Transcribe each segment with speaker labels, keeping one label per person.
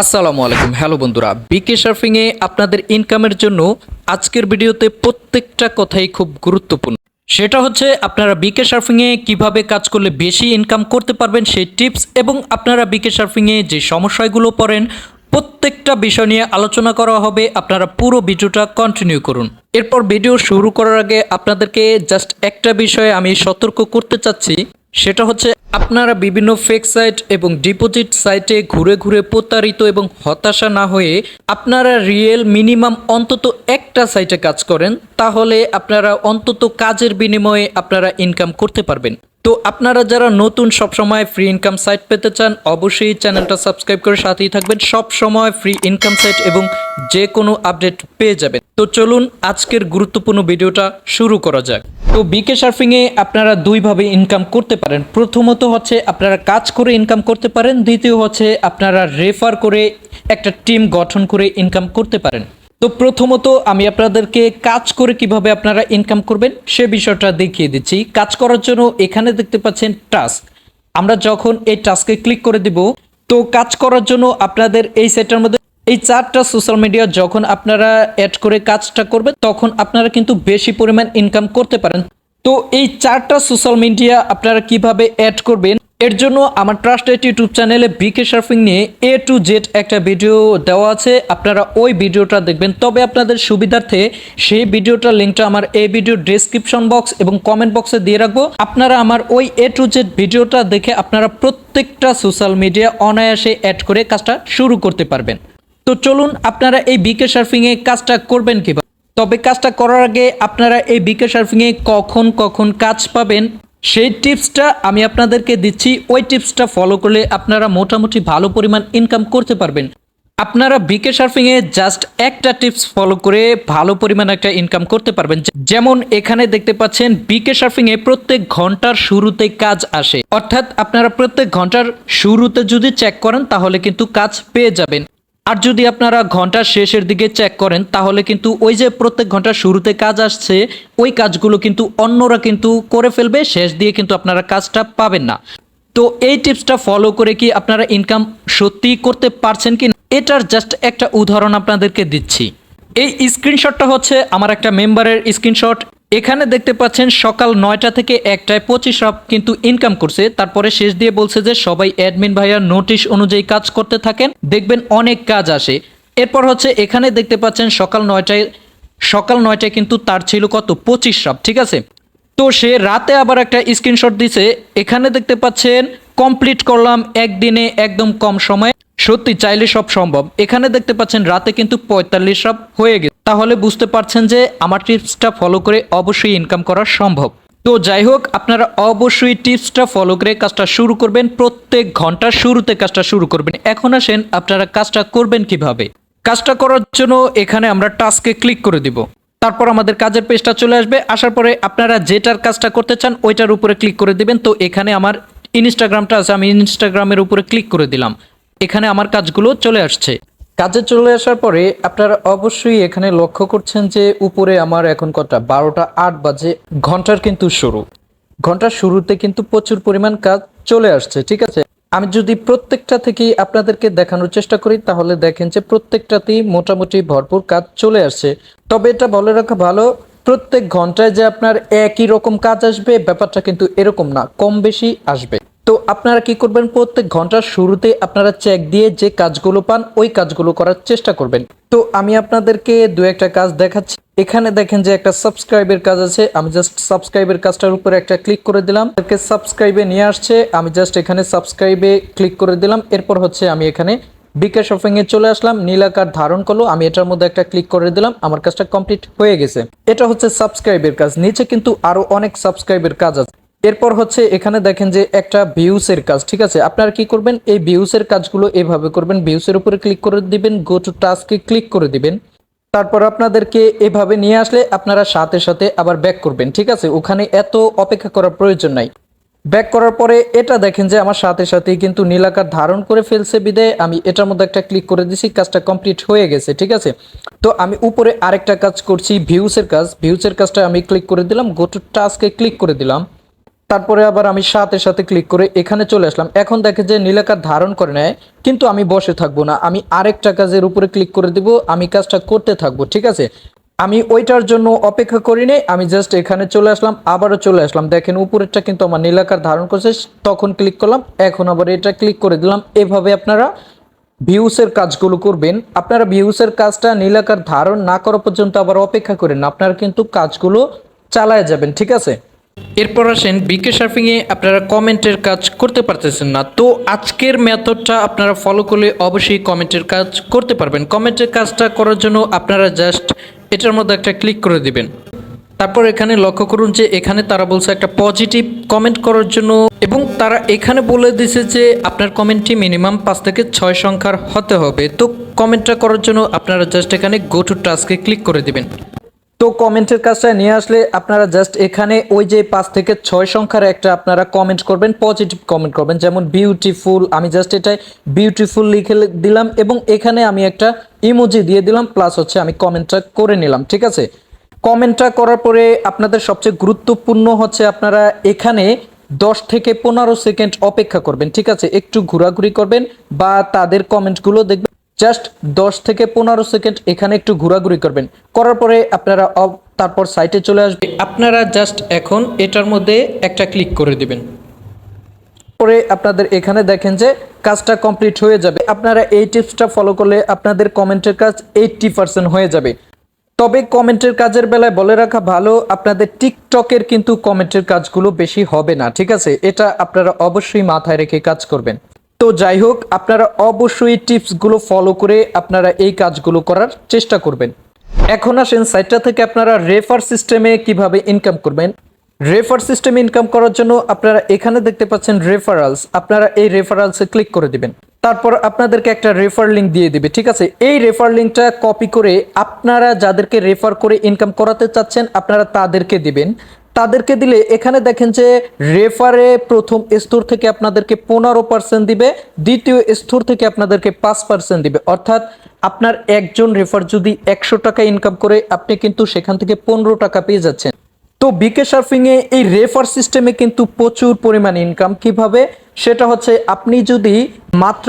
Speaker 1: আসসালামু আলাইকুম। হ্যালো বন্ধুরা বিকে সার্ফিং এ আপনাদের ইনকামের জন্য আজকের ভিডিওতে প্রত্যেকটা কথাই খুব গুরুত্বপূর্ণ। সেটা হচ্ছে আপনারা বিকে সার্ফিং এ কীভাবে কাজ করলে বেশি ইনকাম করতে পারবেন সেই টিপস এবং আপনারা বিকে সার্ফিং এ যে সমস্যাগুলো পড়েন, প্রত্যেকটা বিষয় নিয়ে আলোচনা করা হবে। আপনারা পুরো ভিডিওটা কন্টিনিউ করুন। এরপর ভিডিও শুরু করার আগে আপনাদেরকে জাস্ট একটা বিষয়ে আমি সতর্ক করতে চাচ্ছি। সেটা হচ্ছে আপনারা বিভিন্ন ফেক সাইট এবং ডিপোজিট সাইটে ঘুরে ঘুরে প্রতারিত এবং হতাশা না হয়ে আপনারা রিয়েল মিনিমাম অন্তত একটা সাইটে কাজ করেন, তাহলে আপনারা অন্তত কাজের বিনিময়ে আপনারা ইনকাম করতে পারবেন। তো আপনারা যারা নতুন সবসময় ফ্রি ইনকাম সাইট পেতে চান, অবশ্যই চ্যানেলটা সাবস্ক্রাইব করে সাথেই থাকবেন। সব সময় ফ্রি ইনকাম সাইট এবং যে কোনো আপডেট পেয়ে যাবেন। তো চলুন আজকের গুরুত্বপূর্ণ ভিডিওটা শুরু করা যাক। তো বিকে সার্ফিং এ আপনারা দুইভাবে ইনকাম করতে পারেন। প্রথমত হচ্ছে আপনারা কাজ করে ইনকাম করতে পারেন। দ্বিতীয় হচ্ছে আপনারা রেফার করে একটা টিম গঠন করে ইনকাম করতে পারেন। তো প্রথমত আমি আপনাদেরকে কাজ করে কীভাবে আপনারা ইনকাম করবেন সে বিষয়টা দেখিয়ে দিচ্ছি। কাজ করার জন্য এখানে দেখতে পাচ্ছেন টাস্ক আমরা যখন এই টাস্কে ক্লিক করে দিব, তো কাজ করার জন্য আপনাদের এই সেটার মধ্যে এই চারটা সোশ্যাল মিডিয়া যখন আপনারা অ্যাড করে কাজটা করবেন, তখন আপনারা কিন্তু বেশি পরিমাণ ইনকাম করতে পারেন। তো এই চারটা সোশ্যাল মিডিয়া আপনারা কীভাবে অ্যাড করবেন এর জন্য আমার ট্রাস্টেড ইউটিউব চ্যানেলে বিকে সার্ফিং নিয়ে এ টু জেড একটা ভিডিও দেওয়া আছে। আপনারা ওই ভিডিওটা দেখবেন। তবে আপনাদের সুবিধার্থে সেই ভিডিওটার লিঙ্কটা আমার এই ভিডিও ডেসক্রিপশন বক্স এবং কমেন্ট বক্সে দিয়ে রাখব। আপনারা আমার ওই এ টু জেড ভিডিওটা দেখে আপনারা প্রত্যেকটা সোশ্যাল মিডিয়া অনায়াসে অ্যাড করে কাজটা শুরু করতে পারবেন। তো চলুন, আপনারা এই বিকে সার্ফিংয়ে কাজটা করবেন কীভাবে? তবে কাজটা করার আগে আপনারা এই বিকে সার্ফিংয়ে কখন কখন কাজ পাবেন সেই টিপসটা আমি আপনাদেরকে দিচ্ছি। ওই টিপসটা ফলো করলে আপনারা মোটামুটি ভালো পরিমাণ ইনকাম করতে পারবেন। আপনারা বিকে সার্ফিং এ জাস্ট একটা টিপস ফলো করে ভালো পরিমাণ একটা ইনকাম করতে পারবেন। যেমন এখানে দেখতে পাচ্ছেন বিকে সার্ফিংয়ে প্রত্যেক ঘণ্টার শুরুতে কাজ আসে। অর্থাৎ আপনারা প্রত্যেক ঘণ্টার শুরুতে যদি চেক করেন তাহলে কিন্তু কাজ পেয়ে যাবেন। আর যদি আপনারা ঘণ্টার শেষের দিকে চেক করেন, তাহলে কিন্তু ওই যে প্রত্যেক ঘণ্টার শুরুতে কাজ আসছে, ওই কাজগুলো কিন্তু অন্যরা কিন্তু করে ফেলবে, শেষ দিয়ে কিন্তু আপনারা কাজটা পাবেন না। তো এই টিপসটা ফলো করে কি আপনারা ইনকাম সত্যি করতে পারছেন কি এটার জাস্ট একটা উদাহরণ আপনাদেরকে দিচ্ছি। এই স্ক্রিনশটটা হচ্ছে আমার একটা মেম্বারের স্ক্রিনশট এখানে দেখতে পাচ্ছেন সকাল নয়টা থেকে একটায় পঁচিশ রাপ কিন্তু ইনকাম করছে। তারপরে শেষ দিয়ে বলছে যে সবাই অ্যাডমিন ভাইয়ার নোটিশ অনুযায়ী কাজ করতে থাকেন। দেখবেন অনেক কাজ আসে। এরপর হচ্ছে এখানে দেখতে পাচ্ছেন সকাল নয়টায় সকাল নয়টায় কিন্তু তার ছিল কত? পঁচিশ রাপ ঠিক আছে? তো সে রাতে আবার একটা স্ক্রিনশট দিছে। এখানে দেখতে পাচ্ছেন কমপ্লিট করলাম একদিনে একদম কম সময়ে। সত্যি চাইলে সব সম্ভব। এখানে দেখতে পাচ্ছেন রাতে কিন্তু পঁয়তাল্লিশ রাপ হয়ে গেছে। তাহলে বুঝতে পারছেন যে আমার টিপসটা ফলো করে অবশ্যই ইনকাম করা সম্ভব। তো যাই হোক, আপনারা অবশ্যই টিপসটা ফলো করে কাজটা শুরু করবেন। প্রত্যেক ঘণ্টার শুরুতে কাজটা শুরু করবেন। এখন আসেন আপনারা কাজটা করবেন কীভাবে। কাজটা করার জন্য এখানে আমরা টাস্কে ক্লিক করে দিব। তারপর আমাদের কাজের পেজটা চলে আসবে। আসার পরে আপনারা যেটার কাজটা করতে চান ওইটার উপরে ক্লিক করে দিবেন। তো এখানে আমার ইনস্টাগ্রামটা আছে। আমি ইনস্টাগ্রামের উপরে ক্লিক করে দিলাম। এখানে আমার কাজগুলো চলে আসছে। কাজে চলে আসার পরে আপনারা অবশ্যই এখানে লক্ষ্য করছেন যে উপরে আমার এখন কটা? বারোটা আট বাজে। ঘণ্টার কিন্তু শুরু। ঘণ্টার শুরুতে কিন্তু প্রচুর পরিমাণ কাজ চলে আসছে, ঠিক আছে? আমি যদি প্রত্যেকটা থেকেই আপনাদেরকে দেখানোর চেষ্টা করি, তাহলে দেখেন যে প্রত্যেকটাতেই মোটামুটি ভরপুর কাজ চলে আসছে। তবে এটা বলে রাখা ভালো, প্রত্যেক ঘন্টায় যে আপনার একই রকম কাজ আসবে, ব্যাপারটা কিন্তু এরকম না, কম বেশি আসবে। তো আপনারা কি করবেন? প্রত্যেক ঘণ্টার শুরুতে আপনারা চেক দিয়ে যে কাজগুলো পান, ওই কাজগুলো করার চেষ্টা করবেন। তো আমি আপনাদেরকে দু একটা কাজ দেখাচ্ছি। এখানে দেখেন যে একটা সাবস্ক্রাইবের কাজ আছে। আমি জাস্ট সাবস্ক্রাইবের কাজটার উপরে একটা ক্লিক করে দিলাম। একে সাবস্ক্রাইবে নিয়ে আসছে। আমি জাস্ট এখানে সাবস্ক্রাইবে ক্লিক করে দিলাম। এরপর হচ্ছে আমি এখানে শপিং এ চলে আসলাম। নীলাকার ধারণ করল। আমি এটার মধ্যে একটা ক্লিক করে দিলাম। আমার কাজটা কমপ্লিট হয়ে গেছে। এটা হচ্ছে সাবস্ক্রাইবের কাজ। নিচে কিন্তু আরও অনেক সাবস্ক্রাইবের কাজ আছে। এরপর হচ্ছে এখানে দেখেন যে একটা ভিউসের কাজ, ঠিক আছে? আপনারা কি করবেন? এই ভিউসের কাজগুলো এভাবে করবেন। ভিউসের উপরে ক্লিক করে দিবেন গো টু টাস্কে ক্লিক করে দিবেন। তারপর আপনাদেরকে এভাবে নিয়ে আসলে আপনারা সাথে সাথে আবার ব্যাক করবেন, ঠিক আছে? ওখানে এত অপেক্ষা করার প্রয়োজন নাই। ব্যাক করার পরে এটা দেখেন যে আমার সাথে সাথেই কিন্তু নীলাকার ধারণ করে ফেলছে বিদায়। আমি এটার মধ্যে একটা ক্লিক করে দিছি, কাজটা কমপ্লিট হয়ে গেছে, ঠিক আছে? তো আমি উপরে আরেকটা কাজ করছি ভিউসের কাজ। ভিউসের কাজটা আমি ক্লিক করে দিলাম গো টু টাস্কে ক্লিক করে দিলাম। তারপরে আবার আমি সাথে সাথে ক্লিক করে এখানে চলে আসলাম। এখন দেখে যে নীলাকার ধারণ করে নেয়, কিন্তু আমি বসে থাকব না। আমি আরেকটা কাজের উপরে ক্লিক করে দিব, আমি কাজটা করতে থাকব, ঠিক আছে? আমি ওইটার জন্য অপেক্ষা করি নাই আমি জাস্ট এখানে চলে আসলাম, আবারও চলে আসলাম। দেখেন উপরেরটা কিন্তু আমার নীলাকার ধারণ করছে, তখন ক্লিক করলাম, এখন আবার এটা ক্লিক করে দিলাম। এভাবে আপনারা ভিউসের কাজগুলো করবেন। আপনারা ভিউসের কাজটা নীলাকার ধারণ না করা পর্যন্ত আবার অপেক্ষা করেন আপনারা কিন্তু কাজগুলো চালায় যাবেন, ঠিক আছে? এরপর আসেন বিকে শার্ফিংয়ে আপনারা কমেন্টের কাজ করতে পারতেছেন না। তো আজকের মেথডটা আপনারা ফলো করলে অবশ্যই কমেন্টের কাজ করতে পারবেন। কমেন্টের কাজটা করার জন্য আপনারা জাস্ট এটার মধ্যে একটা ক্লিক করে দিবেন। তারপর এখানে লক্ষ্য করুন যে এখানে তারা বলছে একটা পজিটিভ কমেন্ট করার জন্য এবং তারা এখানে বলে দিছে যে আপনার কমেন্টটি মিনিমাম পাঁচ থেকে ছয় সংখ্যার হতে হবে। তো কমেন্টটা করার জন্য আপনারা জাস্ট এখানে গো টু টাস্কে ক্লিক করে দিবেন। তো কমেন্টের কাজটা নিয়ে আসলে আপনারা জাস্ট এখানে ওই যে পাঁচ থেকে ছয় সংখ্যার একটা আপনারা কমেন্ট করবেন পজিটিভ কমেন্ট করবেন, যেমন বিউটিফুল আমি জাস্ট এটাই বিউটিফুল লিখে দিলাম এবং এখানে আমি একটা ইমোজি দিয়ে দিলাম প্লাস হচ্ছে আমি কমেন্টটা করে নিলাম, ঠিক আছে? কমেন্টটা করার পরে আপনাদের সবচেয়ে গুরুত্বপূর্ণ হচ্ছে আপনারা এখানে দশ থেকে পনেরো সেকেন্ড অপেক্ষা করবেন, ঠিক আছে? একটু ঘোরাঘুরি করবেন বা তাদের কমেন্টগুলো দেখবেন। জাস্ট দশ থেকে পনেরো সেকেন্ড এখানে একটু ঘোরাঘুরি করবেন। করার পরে আপনারা তারপর সাইটে চলে আসবে। আপনারা জাস্ট এখন এটার মধ্যে একটা ক্লিক করে দিবেন। পরে আপনাদের এখানে দেখেন যে কাজটা কমপ্লিট হয়ে যাবে। আপনারা এই টিপসটা ফলো করলে আপনাদের কমেন্টের কাজ এইটটি পার্সেন্ট হয়ে যাবে। তবে কমেন্টের কাজের বেলায় বলে রাখা ভালো, আপনাদের টিকটকের কিন্তু কমেন্টের কাজগুলো বেশি হবে না, ঠিক আছে? এটা আপনারা অবশ্যই মাথায় রেখে কাজ করবেন। তো যাই হোক আপনারা অবশ্যই টিপসগুলো ফলো করে আপনারা এই কাজগুলো করার চেষ্টা করবেন। এখন আসেন সাইটটা থেকে আপনারা রেফার সিস্টেমে কীভাবে ইনকাম করবেন। রেফার সিস্টেম ইনকাম করার জন্য আপনারা এখানে দেখতে পাচ্ছেন রেফারালস আপনারা এই রেফারালসে ক্লিক করে দিবেন। তারপর আপনাদেরকে একটা রেফার লিঙ্ক দিয়ে দিবে, ঠিক আছে? এই রেফার লিঙ্কটা কপি করে আপনারা যাদেরকে রেফার করে ইনকাম করাতে চাচ্ছেন, আপনারা তাদেরকে দিবেন। তাদেরকে দিলে এখানে দেখেন যে রেফারে প্রথম স্তর থেকে আপনাদেরকে পনেরো পার্সেন্ট দিবে, দ্বিতীয় স্তর থেকে আপনাদেরকে পাঁচ পার্সেন্ট দিবে। অর্থাৎ আপনার একজন রেফার যদি একশো টাকা ইনকাম করে, আপনি কিন্তু সেখান থেকে পনেরো টাকা পেয়ে যাচ্ছেন। তো বিকে সার্ফিং এ এই রেফার সিস্টেমে কিন্তু প্রচুর পরিমাণ ইনকাম কীভাবে? সেটা হচ্ছে আপনি যদি মাত্র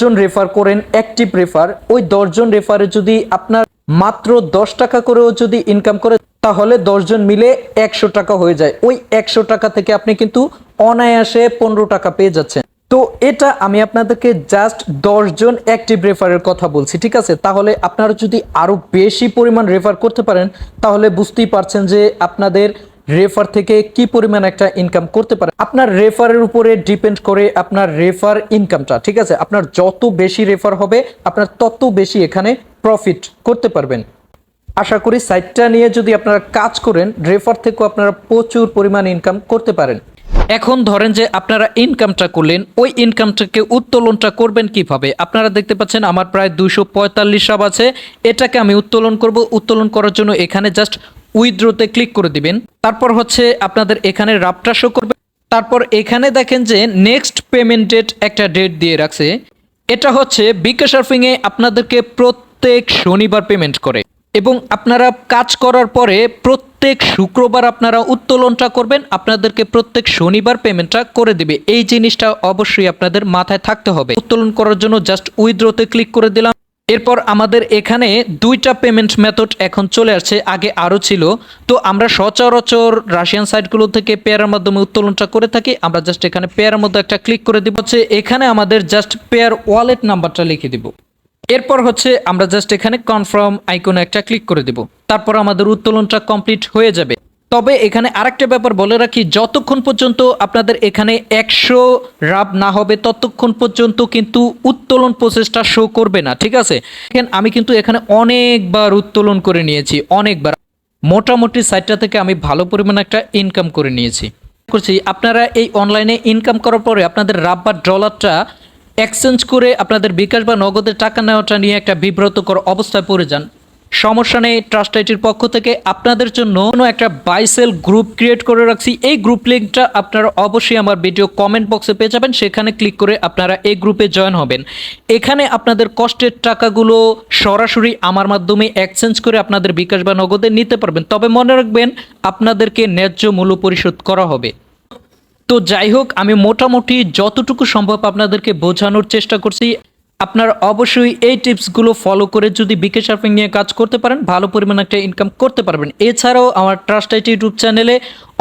Speaker 1: জন রেফার করেন অ্যাক্টিভ রেফার, ওই জন রেফারে যদি আপনার মাত্র দশ টাকা করেও যদি ইনকাম করে তাহলে জন মিলে একশো টাকা হয়ে যায়। ওই একশো টাকা থেকে আপনি কিন্তু অনায়াসে পনেরো টাকা পেয়ে যাচ্ছেন। তো এটা আমি আপনাদেরকে জাস্ট জন অ্যাক্টিভ রেফারের কথা বলছি, ঠিক আছে? তাহলে আপনারা যদি আরও বেশি পরিমাণ রেফার করতে পারেন, তাহলে বুঝতেই পারছেন যে আপনাদের রেফার থেকে কি পরিমাণ একটা ইনকাম করতে পারে। আপনার রেফারের উপরে ডিপেন্ড করে আপনার রেফার ইনকামটা ঠিক আছে? আপনার যত বেশি রেফার হবে, আপনার তত বেশি এখানে প্রফিট করতে পারবেন। আশা করি সাইটটা নিয়ে যদি আপনারা কাজ করেন রেফার থেকেও আপনারা প্রচুর পরিমাণ ইনকাম করতে পারেন। এখন ধরেন যে আপনারা ইনকামটা করলেন, ওই ইনকামটাকে উত্তোলনটা করবেন কীভাবে? আপনারা দেখতে পাচ্ছেন আমার প্রায় দুইশো পঁয়তাল্লিশ সাব আছে। এটাকে আমি উত্তোলন করব। উত্তোলন করার জন্য এখানে জাস্ট উইথড্রোতে ক্লিক করে দিবেন। তারপর হচ্ছে আপনাদের এখানে রাপটা শো করবে। তারপর এখানে দেখেন যে নেক্সট পেমেন্ট ডেট একটা ডেট দিয়ে রাখছে। এটা হচ্ছে বিকাশ সার্ফিংয়ে আপনাদেরকে প্রত্যেক শনিবার পেমেন্ট করে। এবং আপনারা কাজ করার পরে প্রত্যেক শুক্রবার আপনারা উত্তোলনটা করবেন, আপনাদেরকে প্রত্যেক শনিবার পেমেন্টটা করে দিবে। এই জিনিসটা অবশ্যই আপনাদের মাথায় থাকতে হবে। উত্তোলন করার জন্য জাস্ট উইথড্রোতে ক্লিক করে দিলাম। এরপর আমাদের এখানে দুইটা পেমেন্ট মেথড এখন চলে আসছে, আগে আরও ছিল। তো আমরা সচরাচর রাশিয়ান সাইটগুলো থেকে পেয়ারের মাধ্যমে উত্তোলনটা করে থাকি। আমরা জাস্ট এখানে পেয়ারের মধ্যে একটা ক্লিক করে দিব। হচ্ছে এখানে আমাদের জাস্ট পেয়ার ওয়ালেট নাম্বারটা লিখে দিব। এরপর হচ্ছে আমরা জাস্ট এখানে কনফার্ম আইকনে একটা ক্লিক করে দিব। তারপর আমাদের উত্তোলনটা কমপ্লিট হয়ে যাবে। তবে এখানে আরেকটা ব্যাপার বলে রাখি, যতক্ষণ পর্যন্ত আপনাদের এখানে একশো রাব না হবে, ততক্ষণ পর্যন্ত কিন্তু উত্তোলন প্রসেসটা শো করবে না, ঠিক আছে? আমি কিন্তু এখানে অনেকবার উত্তোলন করে নিয়েছি, অনেকবার। মোটামুটি সাইটটা থেকে আমি ভালো পরিমাণ একটা ইনকাম করে নিয়েছি। করছি, আপনারা এই অনলাইনে ইনকাম করার পরে আপনাদের রাব বা ডলারটা এক্সচেঞ্জ করে আপনাদের বিকাশ বা নগদের টাকা নেওয়াটা নিয়ে একটা বিব্রতকর অবস্থায় পড়ে যান। সমস্যা নেই ট্রাস্ট আইটির পক্ষ থেকে আপনাদের জন্য একটা বাইসেল গ্রুপ ক্রিয়েট করে রাখছি। এই গ্রুপ লিঙ্কটা আপনারা অবশ্যই আমার ভিডিও কমেন্ট বক্সে পেয়ে যাবেন। সেখানে ক্লিক করে আপনারা এই গ্রুপে জয়েন হবেন। এখানে আপনাদের কষ্টের টাকাগুলো সরাসরি আমার মাধ্যমে এক্সচেঞ্জ করে আপনাদের বিকাশ বা নগদে নিতে পারবেন। তবে মনে রাখবেন, আপনাদেরকে ন্যায্য মূল্য পরিশোধ করা হবে। তো যাই হোক, আমি মোটামুটি যতটুকু সম্ভব আপনাদেরকে বোঝানোর চেষ্টা করছি। আপনার অবশ্যই এই টিপসগুলো ফলো করে যদি বিকে শার্পিং নিয়ে কাজ করতে পারেন, ভালো পরিমাণ একটা ইনকাম করতে পারবেন। এছাড়াও আমার ট্রাস্ট আইটি ইউটিউব চ্যানেলে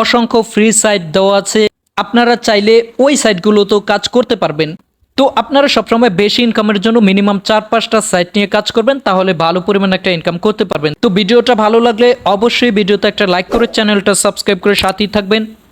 Speaker 1: অসংখ্য ফ্রি সাইট দেওয়া আছে। আপনারা চাইলে ওই সাইটগুলোতেও কাজ করতে পারবেন। তো আপনারা সবসময় বেশি ইনকামের জন্য মিনিমাম চার পাঁচটা সাইট নিয়ে কাজ করবেন, তাহলে ভালো পরিমাণ একটা ইনকাম করতে পারবেন। তো ভিডিওটা ভালো লাগলে অবশ্যই ভিডিওতে একটা লাইক করে চ্যানেলটা সাবস্ক্রাইব করে সাথেই থাকবেন।